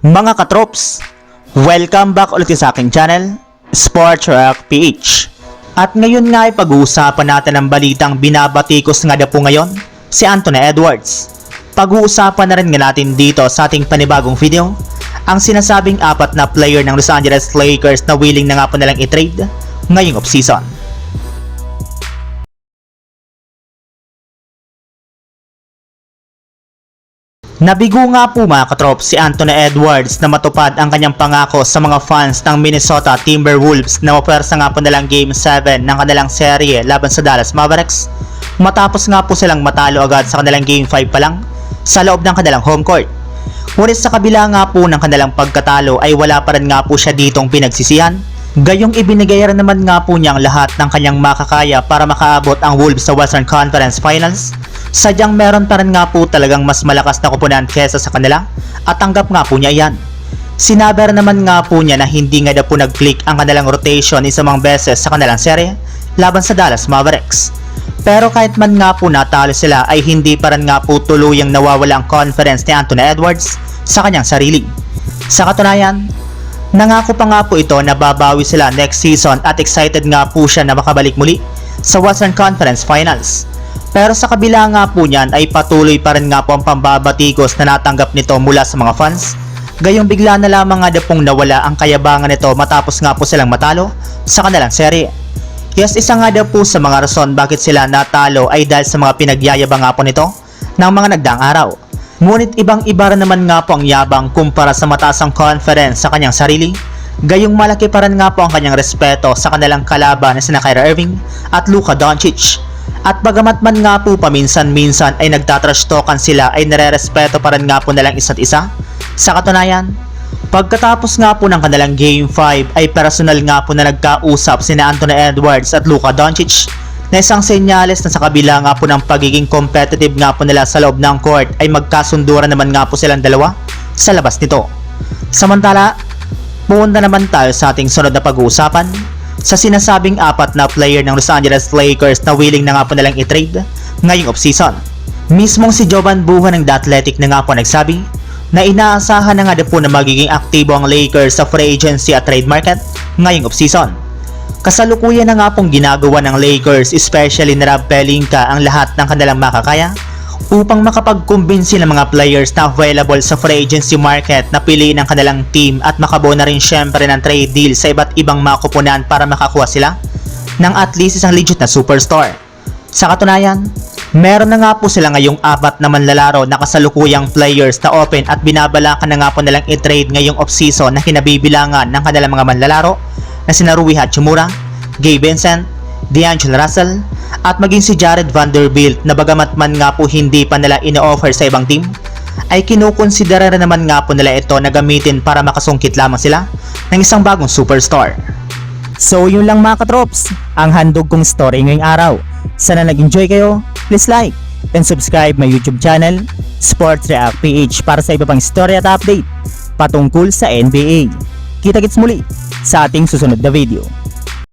Mga katrops, welcome back ulit sa aking channel, Sports Rock PH. At ngayon nga ay pag-uusapan natin ang balitang binabatikos nga na po ngayon, si Anthony Edwards. Pag-uusapan na rin nga natin dito sa ating panibagong video, ang sinasabing apat na player ng Los Angeles Lakers na willing na nga po nalang i-trade ngayong offseason. Nabigo nga po mga katrop si Anthony Edwards na matupad ang kanyang pangako sa mga fans ng Minnesota Timberwolves na mapersa nga po nalang Game 7 ng kanilang serye laban sa Dallas Mavericks matapos nga po silang matalo agad sa kanilang Game 5 pa lang sa loob ng kanilang home court. Ngunit sa kabila nga po ng kanilang pagkatalo ay wala pa rin nga po siya ditong pinagsisihan. Gayong ibinigay rin naman nga po niyang lahat ng kanyang makakaya para makaabot ang Wolves sa Western Conference Finals. Sadyang meron pa rin nga po talagang mas malakas na kupunan kesa sa kanila at tanggap nga po niya yan. Sinabi rin naman nga po niya na hindi nga daw po nag-click ang kanilang rotation isang mga beses sa kanilang serye laban sa Dallas Mavericks. Pero kahit man nga po natalo sila ay hindi pa rin nga po tuluyang nawawala ang confidence ni Anthony Edwards sa kanyang sarili. Sa katunayan, nangako pa nga po ito na babawi sila next season at excited nga po siya na makabalik muli sa Western Conference Finals. Pero sa kabila nga po niyan ay patuloy pa rin nga po ang pambabatikos na natanggap nito mula sa mga fans. Gayong bigla na lamang nga daw pong nawala ang kayabangan nito matapos nga po silang matalo sa kanilang serye. Yes, isa nga daw po sa mga rason bakit sila natalo ay dahil sa mga pinagyayabang nga po nito ng mga nagdaang araw. Ngunit ibang iba naman nga po ang yabang kumpara sa mataas ang confidence sa kanyang sarili. Gayong malaki pa rin nga po ang kanyang respeto sa kanilang kalaban na sina Kyrie Irving at Luka Doncic. At bagamat man nga po paminsan-minsan ay nagtatrash talkan sila ay nare-respeto pa rin nga po nilang isa't isa. Sa katunayan, Pagkatapos nga po ng kanilang Game 5 ay personal nga po na nagkausap sina Anthony Edwards at Luka Doncic na isang senyales na sa kabila nga po ng pagiging competitive nga po nila sa loob ng court ay magkasunduran naman nga po silang dalawa sa labas nito. Samantala, pumunta naman tayo sa ating sunod na pag-uusapan sa sinasabing apat na player ng Los Angeles Lakers na willing na nga po nilang i-trade ngayong offseason. Mismong si Jovan Buha ng The Athletic na nga po nagsabi na inaasahan na nga po na magiging aktibo ang Lakers sa free agency at trade market ngayong offseason. Kasalukuyan na nga pong ginagawa ng Lakers, especially na Rob Pelinka ang lahat ng kanilang makakaya upang makapag-kumbinsi ng mga players na available sa free agency market na piliin ang kanilang team at makabuo na rin syempre ng trade deal sa iba't ibang mga kupunan para makakuha sila ng at least isang legit na superstar. Sa katunayan, meron na nga po sila ngayong apat na manlalaro na kasalukuyang players na open at binabalakan na nga po nilang i-trade ngayong offseason na kinabibilangan ng kanilang mga manlalaro na sina Rui Hachimura, Gabe Vincent, D'Angelo Russell, at maging si Jared Vanderbilt na bagamat man nga po hindi pa nila ino-offer sa ibang team, ay kinukonsidera rin naman nga po nila ito na gamitin para makasungkit lamang sila ng isang bagong superstar. So yun lang mga katrops, ang handog kong story ngayong araw. Sana nag-enjoy kayo, please like and subscribe my YouTube channel, Sports React PH para sa iba pang story at update patungkol sa NBA. Kita-kits muli sa ating susunod na video.